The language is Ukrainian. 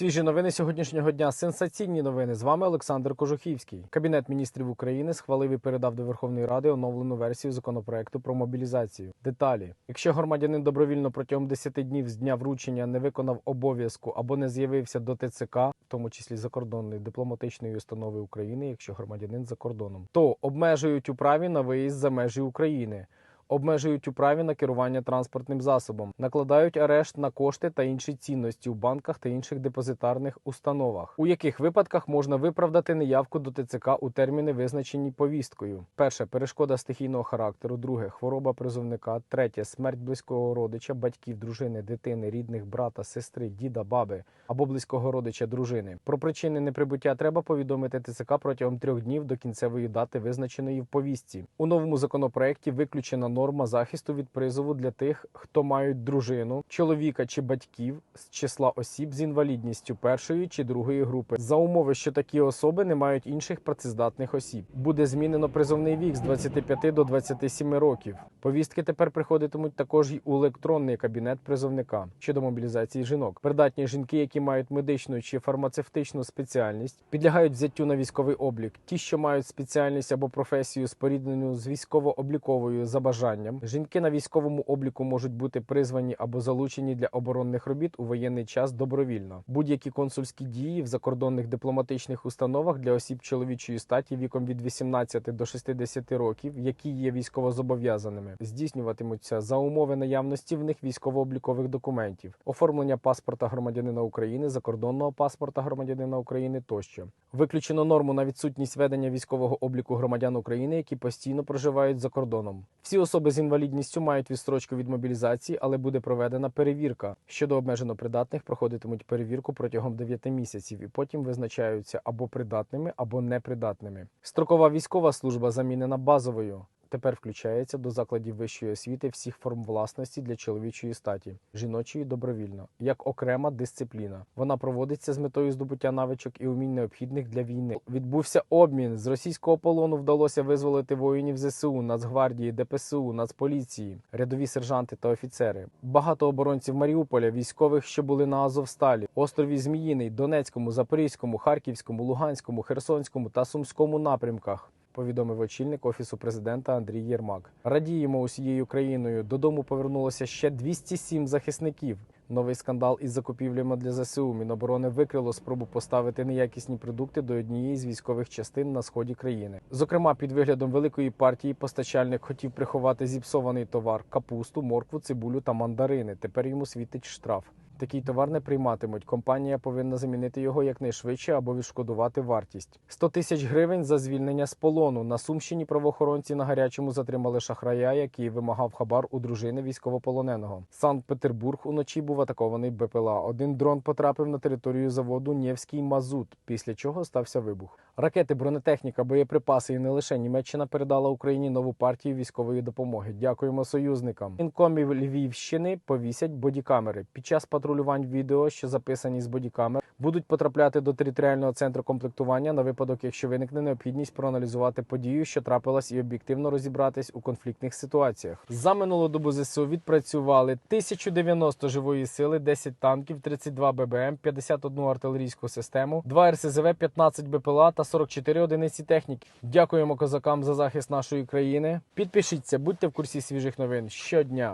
Свіжі новини сьогоднішнього дня. Сенсаційні новини. З вами Олександр Кожухівський. Кабінет міністрів України схвалив і передав до Верховної Ради оновлену версію законопроекту про мобілізацію. Деталі: якщо громадянин добровільно протягом 10 днів з дня вручення не виконав обов'язку або не з'явився до ТЦК, в тому числі закордонної дипломатичної установи України, якщо громадянин за кордоном, то обмежують у праві на виїзд за межі України. Обмежують у праві на керування транспортним засобом, накладають арешт на кошти та інші цінності у банках та інших депозитарних установах, у яких випадках можна виправдати неявку до ТЦК у терміни, визначені повісткою. Перше перешкода стихійного характеру, друге хвороба призовника, третє смерть близького родича, батьків, дружини, дитини, рідних, брата, сестри, діда, баби або близького родича дружини. Про причини неприбуття треба повідомити ТЦК протягом трьох днів до кінцевої дати, визначеної в повістці. У новому законопроекті виключена норма захисту від призову для тих, хто мають дружину, чоловіка чи батьків з числа осіб з інвалідністю першої чи другої групи, за умови, що такі особи не мають інших працездатних осіб. Буде змінено призовний вік з 25 до 27 років. Повістки тепер приходитимуть також й у електронний кабінет призовника щодо мобілізації жінок. Придатні жінки, які мають медичну чи фармацевтичну спеціальність, підлягають взяттю на військовий облік. Ті, що мають спеціальність або професію споріднену з військово-обліковою за бажанням. Жінки на військовому обліку можуть бути призвані або залучені для оборонних робіт у воєнний час добровільно. Будь-які консульські дії в закордонних дипломатичних установах для осіб чоловічої статі віком від 18 до 60 років, які є військовозобов'язаними, здійснюватимуться за умови наявності в них військово-облікових документів, оформлення паспорта громадянина України, закордонного паспорта громадянина України тощо. Виключено норму на відсутність ведення військового обліку громадян України, які постійно проживають за кордоном. Всі особи з інвалідністю мають відстрочку від мобілізації, але буде проведена перевірка. Щодо обмежено придатних, проходитимуть перевірку протягом 9 місяців і потім визначаються або придатними, або непридатними. Строкова військова служба замінена базовою. Тепер включається до закладів вищої освіти всіх форм власності для чоловічої статі, жіночої добровільно, як окрема дисципліна. Вона проводиться з метою здобуття навичок і умінь необхідних для війни. Відбувся обмін з російського полону. Вдалося визволити воїнів ЗСУ, Нацгвардії, ДПСУ, Нацполіції, рядові сержанти та офіцери. Багато оборонців Маріуполя, військових, що були на Азовсталі, острові Зміїний, Донецькому, Запорізькому, Харківському, Луганському, Херсонському та Сумському напрямках повідомив очільник офісу президента Андрій Єрмак. Радіємо усією країною. Додому повернулося ще 207 захисників. Новий скандал із закупівлями для ЗСУ Міноборони викрило спробу поставити неякісні продукти до однієї з військових частин на сході країни. Зокрема, під виглядом великої партії постачальник хотів приховати зіпсований товар капусту, моркву, цибулю та мандарини. Тепер йому світить штраф. Такий товар не прийматимуть. Компанія повинна замінити його якнайшвидше або відшкодувати вартість. 100 тисяч гривень за звільнення з полону. На Сумщині правоохоронці на гарячому затримали шахрая, який вимагав хабар у дружини військовополоненого. Санкт-Петербург уночі був атакований БПЛА. Один дрон потрапив на територію заводу Нєвський Мазут, після чого стався вибух. Ракети, бронетехніка, боєприпаси і не лише Німеччина передала Україні нову партію військової допомоги. Дякуємо союзникам. Інкомів Львівщини повісять бодікамери. Під час патрулювань відео, що записані з бодікамер, будуть потрапляти до територіального центру комплектування на випадок, якщо виникне необхідність проаналізувати подію, що трапилась, і об'єктивно розібратись у конфліктних ситуаціях. За минулу добу ЗСУ відпрацювали 1090 живої сили, 10 танків, 32 ББМ, 51 артилерійську систему, 2 РСЗВ, 15 БПЛА та 44 одиниці техніки. Дякуємо козакам за захист нашої країни. Підпишіться, будьте в курсі свіжих новин щодня.